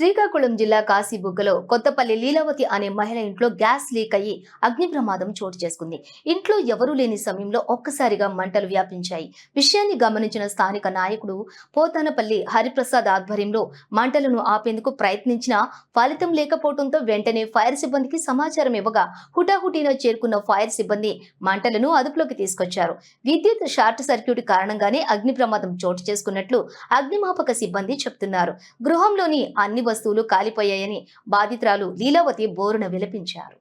శ్రీకాకుళం జిల్లా కాశీబుగ్గలో కొత్తపల్లి లీలావతి అనే మహిళ ఇంట్లో గ్యాస్ లీక్ అయ్యి అగ్ని ప్రమాదం చోటు చేసుకుంది. ఇంట్లో ఎవరూ లేని సమయంలో ఒక్కసారిగా మంటలు వ్యాపించాయి. విషయాన్ని గమనించిన స్థానిక నాయకుడు పోతానపల్లి హరిప్రసాద్ ఆధ్వర్యంలో మంటలను ఆపేందుకు ప్రయత్నించినా ఫలితం లేకపోవడంతో వెంటనే ఫైర్ సిబ్బందికి సమాచారం ఇవ్వగా హుటాహుటీన చేరుకున్న ఫైర్ సిబ్బంది మంటలను అదుపులోకి తీసుకొచ్చారు. విద్యుత్ షార్ట్ సర్క్యూట్ కారణంగానే అగ్ని ప్రమాదం చోటు చేసుకున్నట్లు అగ్నిమాపక సిబ్బంది చెప్తున్నారు. గృహంలోని అన్ని వస్తువులు కాలిపోయాయని బాధితురాలు లీలావతి బోరున విలపించారు.